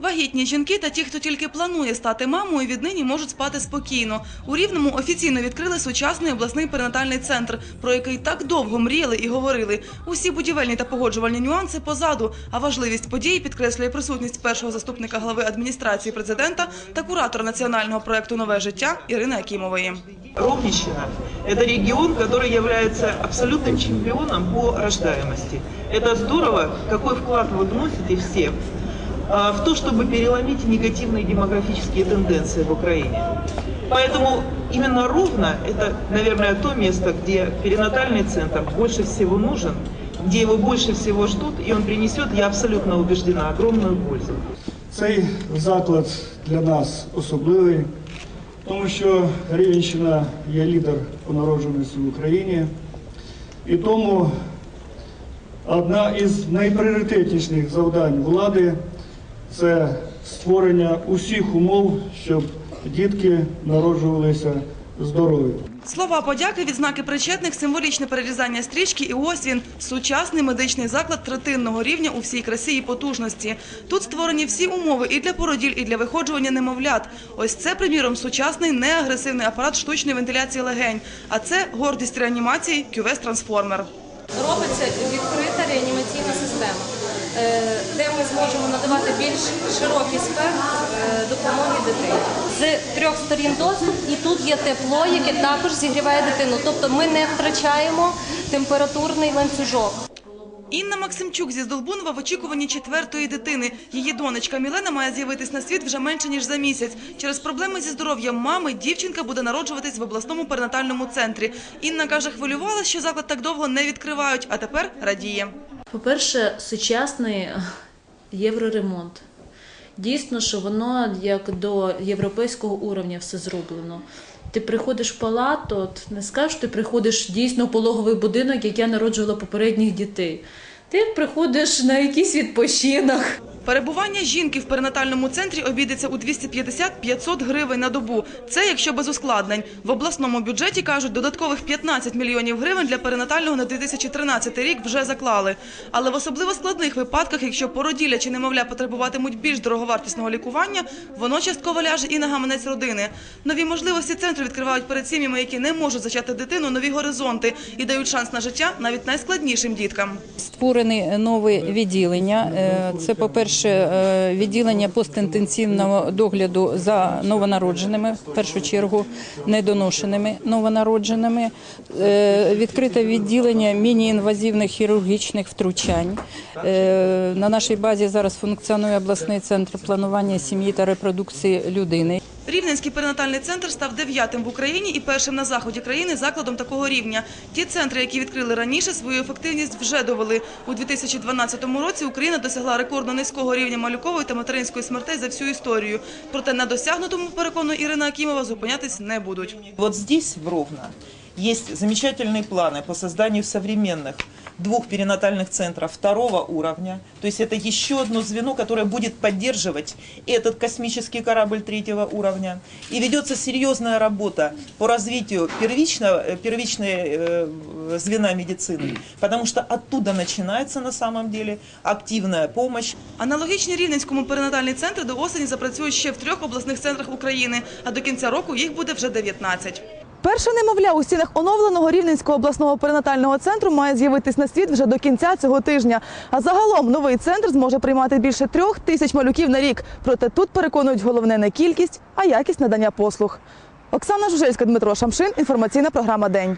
Вагітні жінки та ті, хто тільки планує стати мамою, віднині можуть спати спокійно. У Рівному офіційно відкрили сучасний обласний перинатальний центр, про який так довго мріяли і говорили. Усі будівельні та погоджувальні нюанси позаду, а важливість події підкреслює присутність першого заступника глави адміністрації президента та куратора національного проекту Нове життя Ірини Акімової. Ровнищина – это регион, который является абсолютным чемпионом по рождаемости. Это здорово, какой вклад вы вносите все а, в то, чтобы переломить негативные демографические тенденции в Украине. Поэтому именно Ровно – это, наверное, то место, где перинатальный центр больше всего нужен, где его больше всего ждут, и он принесет, я абсолютно убеждена, огромную пользу. Цей заклад для нас особливий, тому що Рівенщина є лідер по народжуваності в Україні. І тому одна із найпріоритетніших завдань влади це створення усіх умов, щоб дітки народжувалися здорові. Слова подяки, відзнаки причетних, символічне перерізання стрічки і ось він – сучасний медичний заклад третинного рівня у всій красі і потужності. Тут створені всі умови і для породіль, і для виходжування немовлят. Ось це, приміром, сучасний неагресивний апарат штучної вентиляції легень. А це гордість реанімації QVS Трансформер. робиться відкрита реанімаційна система, де ми зможемо надавати більш широкий спектр е, допомоги дитині. З трьох сторін доступ, і тут є тепло, яке також зігріває дитину. Тобто ми не втрачаємо температурний ланцюжок. Інна Максимчук зі Здолбунова в очікуванні четвертої дитини. Її донечка Мілена має з'явитись на світ вже менше ніж за місяць. Через проблеми зі здоров'ям мами дівчинка буде народжуватись в обласному перинатальному центрі. Інна каже, хвилювалася, що заклад так довго не відкривають, а тепер радіє. По-перше, сучасний євроремонт. Дійсно, що воно як до європейського уровня все зроблено. Ти приходиш в палату, не скажеш, ти приходиш дійсно в пологовий будинок, як я народжувала попередніх дітей. Ти приходиш на якийсь відпочинок. Перебування жінки в перинатальному центрі обійдеться у 250-500 гривень на добу. Це якщо без ускладнень. В обласному бюджеті, кажуть, додаткових 15 мільйонів гривень для перинатального на 2013 рік вже заклали. Але в особливо складних випадках, якщо породілля чи немовля потребуватимуть більш дороговартісного лікування, воно частково ляже і на гаманець родини. Нові можливості центру відкривають перед сім'ями, які не можуть зачати дитину, нові горизонти і дають шанс на життя навіть найскладнішим діткам. Створені нові відділення. Е, Це, по-перше, е, відділення постінтенсивного догляду за новонародженими, в першу чергу недоношеними новонародженими. Е, Відкрите відділення міні-інвазивних хірургічних втручань. Е, На нашій базі зараз функціонує обласний центр планування сім'ї та репродукції людини. Рівненський перинатальний центр став дев'ятим в Україні і першим на заході країни закладом такого рівня. Ті центри, які відкрили раніше, свою ефективність вже довели. У 2012 році Україна досягла рекордно низького рівня малюкової та материнської смертей за всю історію. Проте на досягнутому, переконує Ірина Акімова, зупинятись не будуть. Вот здесь, в Ровно, есть замечательные планы по созданию современных двух перинатальных центров второго уровня. То есть это еще одно звено, которое будет поддерживать этот космический корабль третьего уровня. И ведется серьезная работа по развитию первичного, э, первичной э, звена медицины, потому что оттуда начинается на самом деле активная помощь Аналогічні Рівненському перинатальний центр до осені запрацюють ще в трьох обласних центрах України, а до кінця року їх буде вже 19. Перше немовля у стінах оновленого Рівненського обласного перинатального центру має з'явитись на світ вже до кінця цього тижня. А загалом новий центр зможе приймати більше трьох тисяч малюків на рік. Проте тут переконують головне не кількість, а якість надання послуг. Оксана Жужельська, Дмитро Шамшин. Інформаційна програма День.